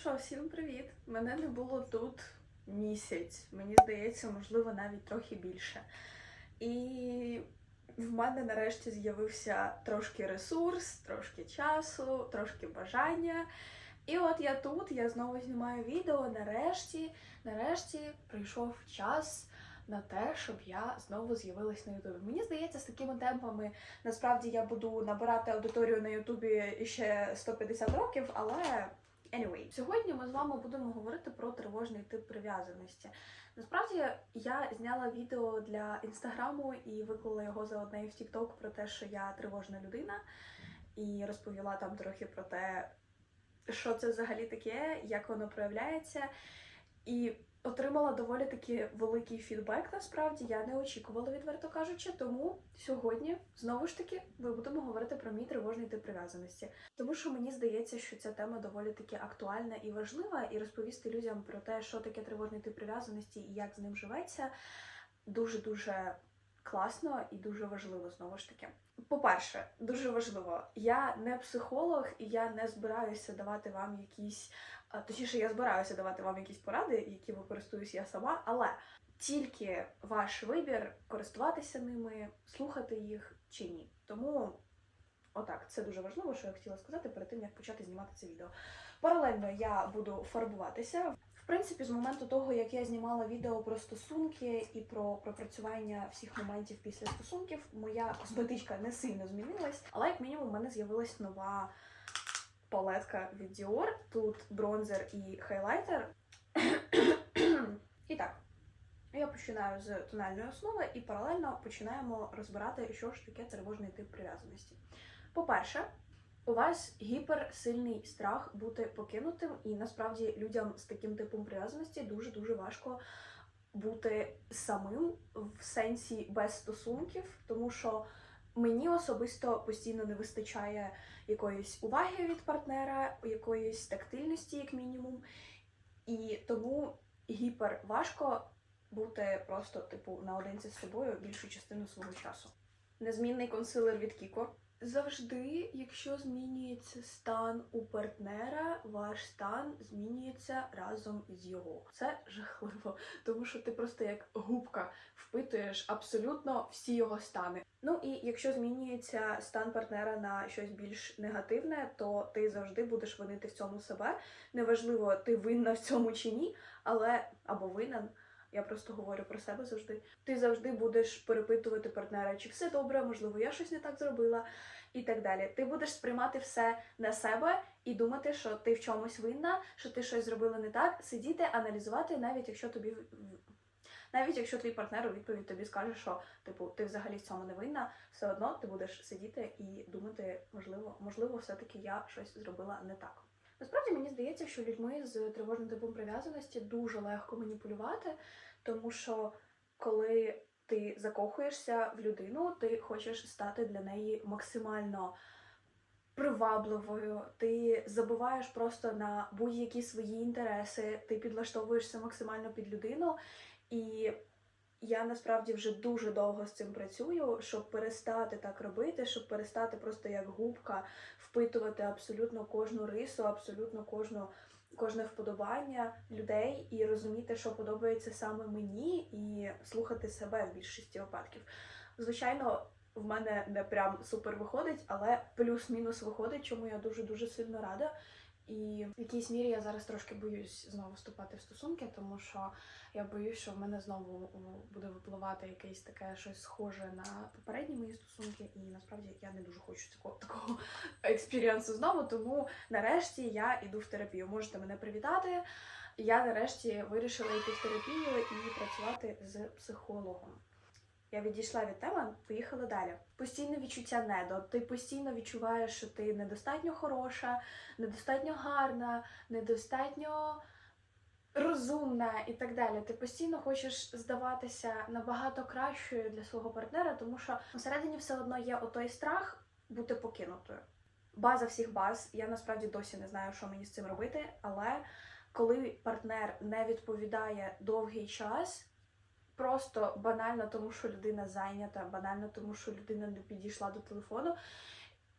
Що, всім привіт! Мене не було тут місяць. Мені здається, можливо, навіть трохи більше. І в мене нарешті з'явився трошки ресурс, трошки часу, трошки бажання. І от я тут, я знову знімаю відео. Нарешті, нарешті прийшов час на те, щоб я знову з'явилась на Ютубі. Мені здається, з такими темпами насправді я буду набирати аудиторію на Ютубі ще 150 років, але Anyway, сьогодні ми з вами будемо говорити про тривожний тип прив'язаності. Насправді я зняла відео для інстаграму і виклала його за одне в Тікток про те, що я тривожна людина, і розповіла там трохи про те, що це взагалі таке, як воно проявляється. І отримала доволі таки великий фідбек. Насправді я не очікувала, відверто кажучи. Тому сьогодні знову ж таки ми будемо говорити про мій тривожний тип прив'язаності. Тому що мені здається, що ця тема доволі таки актуальна і важлива, і розповісти людям про те, що таке тривожний тип прив'язаності і як з ним живеться, дуже дуже класно і дуже важливо знову ж таки. По-перше, дуже важливо, я не психолог і я не збираюся давати вам якісь, точніше, я збираюся давати вам якісь поради, якими користуюсь я сама, але тільки ваш вибір користуватися ними, слухати їх чи ні. Тому Отак, це дуже важливо, що я хотіла сказати перед тим, як почати знімати це відео. Паралельно я буду фарбуватися. В принципі, з моменту того, як я знімала відео про стосунки і про пропрацювання всіх моментів після стосунків, моя косметичка не сильно змінилась, але як мінімум у мене з'явилась нова палетка від Dior. Тут бронзер і хайлайтер. і так. Я починаю з тональної основи і паралельно починаємо розбирати, що ж таке тривожний тип прив'язаності. По-перше, у вас гіперсильний страх бути покинутим, і насправді людям з таким типом прив'язаності дуже дуже важко бути самим в сенсі без стосунків, тому що мені особисто постійно не вистачає якоїсь уваги від партнера, якоїсь тактильності, як мінімум, і тому гіпер важко бути просто типу наодинці з собою більшу частину свого часу. Незмінний консилер від Кіко. Завжди, якщо змінюється стан у партнера, ваш стан змінюється разом з його. Це жахливо, тому що ти просто як губка впитуєш абсолютно всі його стани. Ну і якщо змінюється стан партнера на щось більш негативне, то ти завжди будеш винити в цьому себе. Неважливо, ти винна в цьому чи ні, але або винен. Я просто говорю про себе завжди. Ти завжди будеш перепитувати партнера, чи все добре, можливо, я щось не так зробила, і так далі. Ти будеш сприймати все на себе і думати, що ти в чомусь винна, що ти щось зробила не так, сидіти, аналізувати, навіть якщо тобі навіть якщо твій партнер у відповідь тобі скаже, що типу ти взагалі в цьому не винна, все одно ти будеш сидіти і думати, можливо, можливо, все-таки я щось зробила не так. Насправді мені здається, що людьми з тривожним типом прив'язаності дуже легко маніпулювати, тому що коли ти закохуєшся в людину, ти хочеш стати для неї максимально привабливою, ти забуваєш просто на будь-які свої інтереси, ти підлаштовуєшся максимально під людину. І я насправді вже дуже довго з цим працюю, щоб перестати так робити, щоб перестати просто як губка впитувати абсолютно кожну рису, абсолютно кожну. Кожне вподобання людей і розуміти, що подобається саме мені, і слухати себе в більшості випадків. Звичайно, в мене не прям супер виходить, але плюс-мінус виходить, чому я дуже дуже сильно рада. І в якійсь мірі я зараз трошки боюсь знову вступати в стосунки, тому що я боюсь, що в мене знову буде випливати якесь таке щось схоже на попередні мої стосунки, і насправді я не дуже хочу такого такого експіріансу знову. Тому нарешті я йду в терапію. Можете мене привітати. Я нарешті вирішила йти в терапію і працювати з психологом. Я відійшла від теми, поїхала далі. Постійне відчуття недо. Ти постійно відчуваєш, що ти недостатньо хороша, недостатньо гарна, недостатньо розумна і так далі. Ти постійно хочеш здаватися набагато кращою для свого партнера, тому що всередині все одно є отой страх бути покинутою. База всіх баз. Я насправді досі не знаю, що мені з цим робити, але коли партнер не відповідає довгий час. Просто банально тому, що людина зайнята, банально тому, що людина не підійшла до телефону.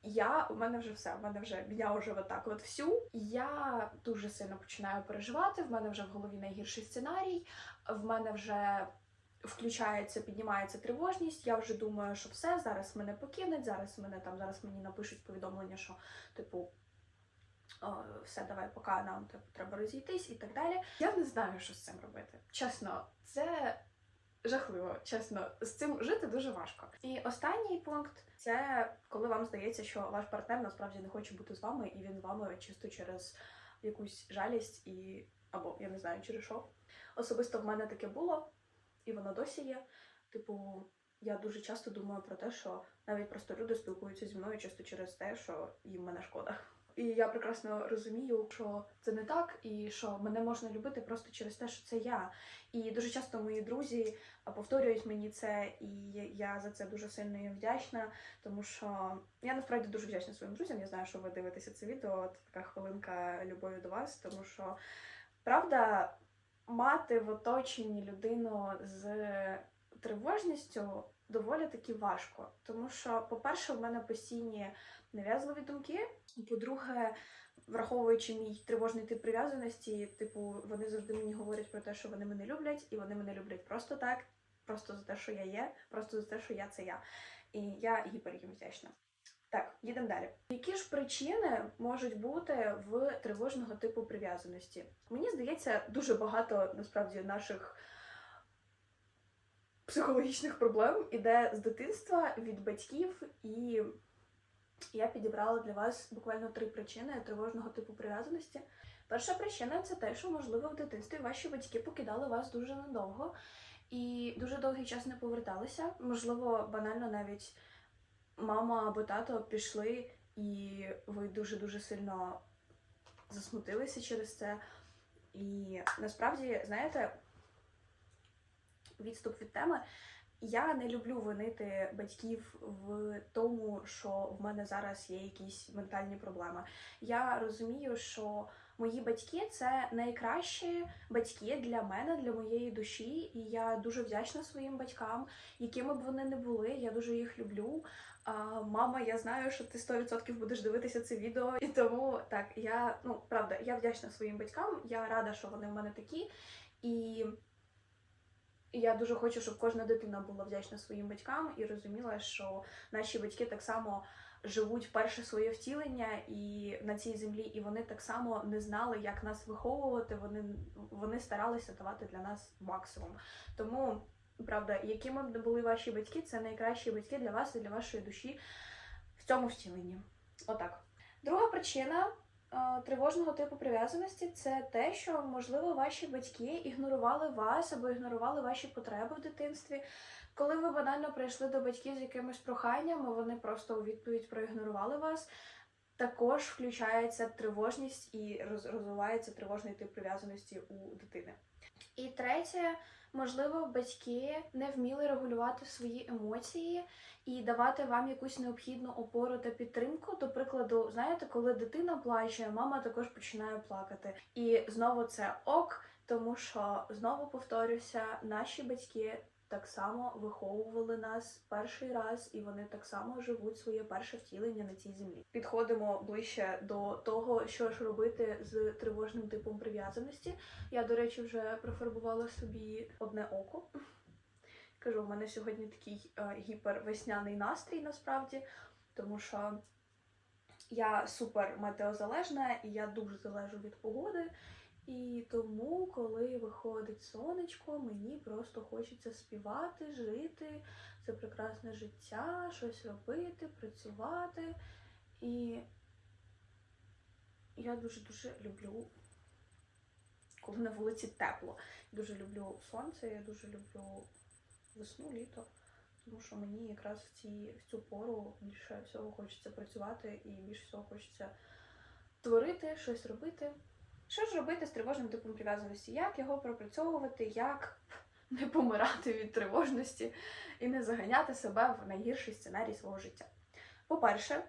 я у мене вже все. У мене вже я вже отак от всю. Я дуже сильно починаю переживати. В мене вже в голові найгірший сценарій. В мене вже включається, піднімається тривожність. Я вже думаю, що все, зараз мене покинуть, зараз мене там, зараз мені напишуть повідомлення, що типу. «О, Все, давай, поки нам типу, треба розійтись і так далі. Я не знаю, що з цим робити. Чесно, це жахливо. Чесно, з цим жити дуже важко. І останній пункт це коли вам здається, що ваш партнер насправді не хоче бути з вами, і він з вами чисто через якусь жалість і або я не знаю через що. Особисто в мене таке було, і воно досі є. Типу, я дуже часто думаю про те, що навіть просто люди спілкуються зі мною чисто через те, що їм мене шкода. І я прекрасно розумію, що це не так, і що мене можна любити просто через те, що це я. І дуже часто мої друзі повторюють мені це, і я за це дуже сильно їм вдячна, тому що я насправді дуже вдячна своїм друзям. Я знаю, що ви дивитеся це відео. От така хвилинка любові до вас, тому що правда мати в оточенні людину з тривожністю доволі таки важко. Тому що, по-перше, в мене постійні нав'язливі думки. По-друге, враховуючи мій тривожний тип прив'язаності, типу, вони завжди мені говорять про те, що вони мене люблять, і вони мене люблять просто так, просто за те, що я є, просто за те, що я це я. І я гіпер. Так, їдемо далі. Які ж причини можуть бути в тривожного типу прив'язаності? Мені здається, дуже багато насправді наших психологічних проблем іде з дитинства від батьків, і я підібрала для вас буквально три причини тривожного типу прив'язаності. Перша причина це те, що можливо в дитинстві ваші батьки покидали вас дуже надовго і дуже довгий час не поверталися. Можливо, банально навіть мама або тато пішли, і ви дуже дуже сильно засмутилися через це. І насправді, знаєте, відступ від теми. Я не люблю винити батьків в тому, що в мене зараз є якісь ментальні проблеми. Я розумію, що мої батьки це найкращі батьки для мене, для моєї душі, і я дуже вдячна своїм батькам, якими б вони не були. Я дуже їх люблю. А, мама, я знаю, що ти 100% будеш дивитися це відео, і тому так я ну правда, я вдячна своїм батькам. Я рада, що вони в мене такі і. І я дуже хочу, щоб кожна дитина була вдячна своїм батькам і розуміла, що наші батьки так само живуть перше своє втілення і на цій землі, і вони так само не знали, як нас виховувати. Вони, вони старалися давати для нас максимум. Тому, правда, якими б не були ваші батьки, це найкращі батьки для вас і для вашої душі в цьому втіленні. Отак. Друга причина тривожного типу прив'язаності це те, що можливо ваші батьки ігнорували вас або ігнорували ваші потреби в дитинстві. Коли ви банально прийшли до батьків з якимось проханням, вони просто у відповідь проігнорували вас. Також включається тривожність і роз- розвивається тривожний тип прив'язаності у дитини. І третє, можливо, батьки не вміли регулювати свої емоції і давати вам якусь необхідну опору та підтримку. До прикладу, знаєте, коли дитина плаче, мама також починає плакати. І знову це ок, тому що знову повторюся, наші батьки. Так само виховували нас перший раз, і вони так само живуть своє перше втілення на цій землі. Підходимо ближче до того, що ж робити з тривожним типом прив'язаності. Я, до речі, вже профарбувала собі одне око. Кажу, в мене сьогодні такий е, гіпервесняний настрій насправді, тому що я супер метеозалежна і я дуже залежу від погоди. І тому, коли виходить сонечко, мені просто хочеться співати, жити, це прекрасне життя, щось робити, працювати. І я дуже-дуже люблю, коли на вулиці тепло. Дуже люблю сонце, я дуже люблю весну, літо, тому що мені якраз в, ці, в цю пору більше всього хочеться працювати і більше всього хочеться творити, щось робити. Що ж робити з тривожним типом прив'язаності? Як його пропрацьовувати, як не помирати від тривожності і не заганяти себе в найгірший сценарій свого життя? По-перше,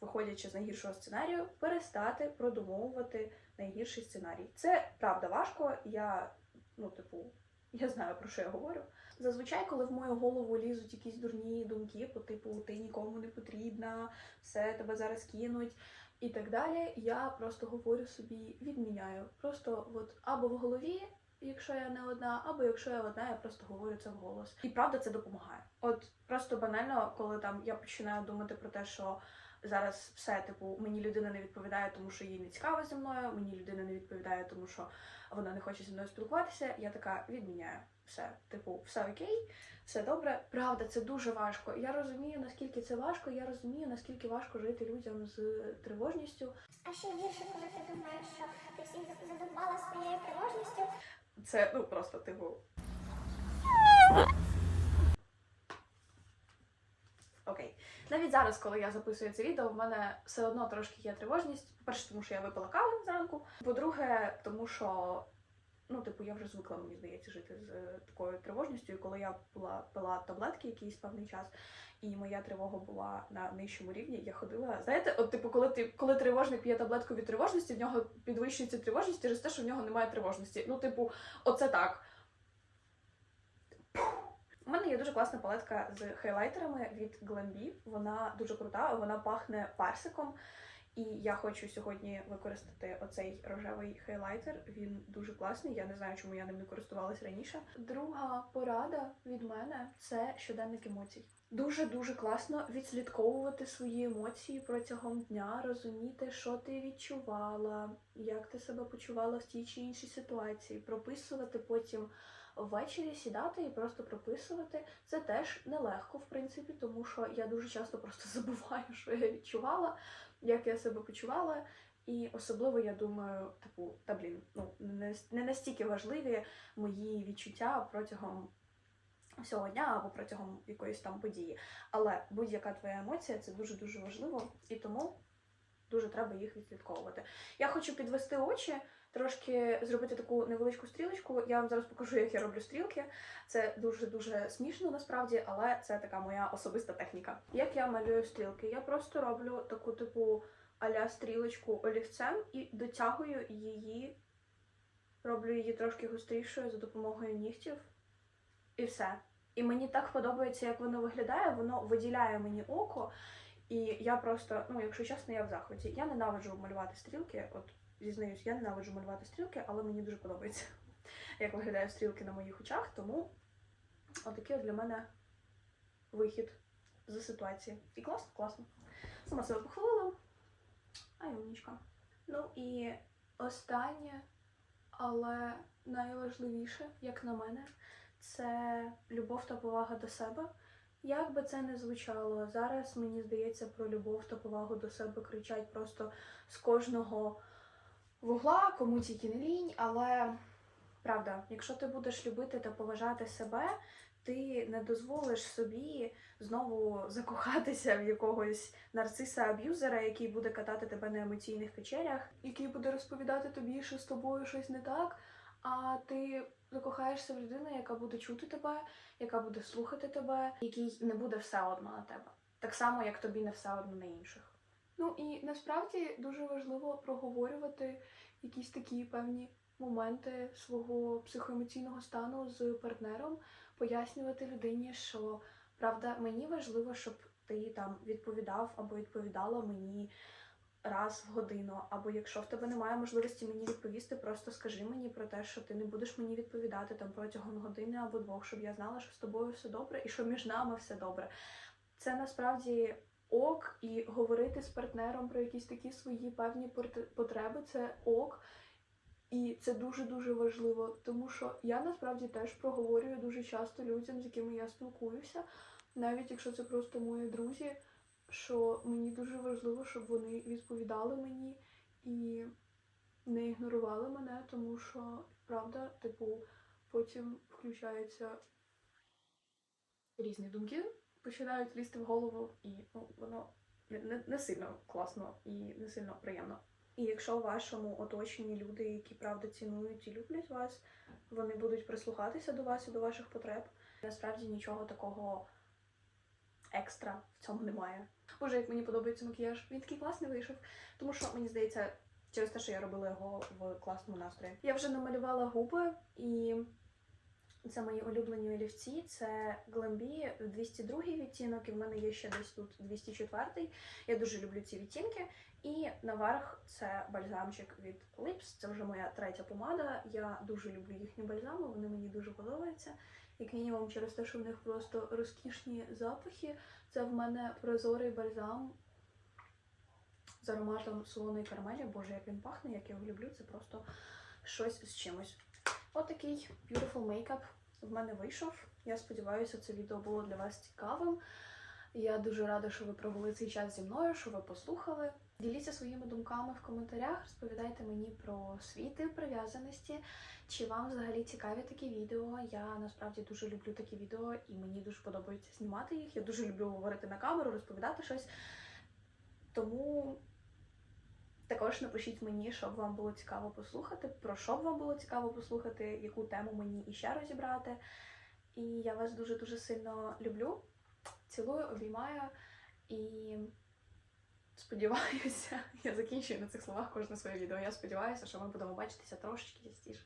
виходячи з найгіршого сценарію, перестати продумовувати найгірший сценарій. Це правда важко. Я, ну, типу, я знаю про що я говорю. Зазвичай, коли в мою голову лізуть якісь дурні думки, по типу ти нікому не потрібна, все тебе зараз кинуть і так далі, я просто говорю собі, відміняю. Просто от або в голові, якщо я не одна, або якщо я одна, я просто говорю це вголос. І правда це допомагає. От просто банально, коли там я починаю думати про те, що зараз все, типу, мені людина не відповідає, тому що їй не цікаво зі мною, мені людина не відповідає, тому що вона не хоче зі мною спілкуватися. Я така відміняю все. Типу, все окей, все добре. Правда, це дуже важко. Я розумію, наскільки це важко. Я розумію, наскільки важко жити людям з тривожністю. А ще гірше, коли ти думаєш, що ти всіх задовбала своєю тривожністю. Це ну просто типу. Окей. Навіть зараз, коли я записую це відео, в мене все одно трошки є тривожність. По-перше, тому що я випила каву зранку. По-друге, тому що, ну, типу, я вже звикла, мені здається, жити з е, такою тривожністю. І коли я була пила таблетки якийсь певний час, і моя тривога була на нижчому рівні, я ходила. Знаєте, от типу, коли ти коли тривожник п'є таблетку від тривожності, в нього підвищується тривожність через те, що в нього немає тривожності. Ну, типу, оце так. У мене є дуже класна палетка з хайлайтерами від Glambi. Вона дуже крута, вона пахне персиком. І я хочу сьогодні використати оцей рожевий хайлайтер. Він дуже класний. Я не знаю, чому я ним не користувалась раніше. Друга порада від мене це щоденник емоцій. Дуже дуже класно відслідковувати свої емоції протягом дня, розуміти, що ти відчувала, як ти себе почувала в тій чи іншій ситуації, прописувати потім ввечері сідати і просто прописувати. Це теж нелегко, в принципі, тому що я дуже часто просто забуваю, що я відчувала, як я себе почувала. І особливо я думаю, типу, та блін, ну не настільки важливі мої відчуття протягом всього дня або протягом якоїсь там події. Але будь-яка твоя емоція це дуже дуже важливо, і тому дуже треба їх відслідковувати. Я хочу підвести очі трошки зробити таку невеличку стрілочку. Я вам зараз покажу, як я роблю стрілки. Це дуже-дуже смішно насправді, але це така моя особиста техніка. Як я малюю стрілки? Я просто роблю таку типу аля стрілочку олівцем і дотягую її, роблю її трошки гострішою за допомогою нігтів. І все. І мені так подобається, як воно виглядає, воно виділяє мені око. І я просто, ну, якщо чесно, я в захваті. Я ненавиджу малювати стрілки. От зізнаюсь, я ненавиджу малювати стрілки, але мені дуже подобається, як виглядають стрілки на моїх очах. Тому отакий от для мене вихід з ситуації. І класно, класно. Сама себе похвалила. Ай, умнічка. Ну і останнє, але найважливіше, як на мене, це любов та повага до себе. Як би це не звучало, зараз мені здається про любов та повагу до себе кричать просто з кожного вугла, кому тільки не лінь, але правда, якщо ти будеш любити та поважати себе, ти не дозволиш собі знову закохатися в якогось нарциса-аб'юзера, який буде катати тебе на емоційних качелях, який буде розповідати тобі, що з тобою щось не так, а ти закохаєшся в людину, яка буде чути тебе, яка буде слухати тебе, який не буде все одно на тебе. Так само, як тобі не все одно на інших. Ну і насправді дуже важливо проговорювати якісь такі певні моменти свого психоемоційного стану з партнером, пояснювати людині, що правда мені важливо, щоб ти там відповідав або відповідала мені раз в годину. Або якщо в тебе немає можливості мені відповісти, просто скажи мені про те, що ти не будеш мені відповідати там протягом години або двох, щоб я знала, що з тобою все добре і що між нами все добре. Це насправді ок, і говорити з партнером про якісь такі свої певні потреби це ок. І це дуже-дуже важливо, тому що я насправді теж проговорюю дуже часто людям, з якими я спілкуюся, навіть якщо це просто мої друзі, що мені дуже важливо, щоб вони відповідали мені і не ігнорували мене, тому що правда, типу, потім включаються різні думки, починають лізти в голову, і ну, воно не, не, сильно класно і не сильно приємно. І якщо в вашому оточенні люди, які правда цінують і люблять вас, вони будуть прислухатися до вас і до ваших потреб. Насправді нічого такого екстра в цьому немає. Боже, як мені подобається макіяж. Він такий класний вийшов, тому що мені здається, через те, що я робила його в класному настрої. Я вже намалювала губи і Це мої улюблені олівці. Це Glambi 202 відтінок, і в мене є ще десь тут 204. Я дуже люблю ці відтінки. І наверх це бальзамчик від Lips. Це вже моя третя помада. Я дуже люблю їхні бальзами, вони мені дуже подобаються. Як мінімум, через те, що в них просто розкішні запахи. Це в мене прозорий бальзам з ароматом солоної карамелі. Боже, як він пахне, як я його люблю, це просто щось з чимось. Отакий beautiful makeup в мене вийшов. Я сподіваюся, це відео було для вас цікавим. Я дуже рада, що ви провели цей час зі мною, що ви послухали. Діліться своїми думками в коментарях, розповідайте мені про свій тип прив'язаності. Чи вам взагалі цікаві такі відео? Я насправді дуже люблю такі відео і мені дуже подобається знімати їх. Я дуже люблю говорити на камеру, розповідати щось. Тому також напишіть мені, що б вам було цікаво послухати, про що б вам було цікаво послухати, яку тему мені іще розібрати. І я вас дуже-дуже сильно люблю. Цілую, обіймаю і сподіваюся, я закінчую на цих словах кожне своє відео. Я сподіваюся, що ми будемо бачитися трошечки частіше.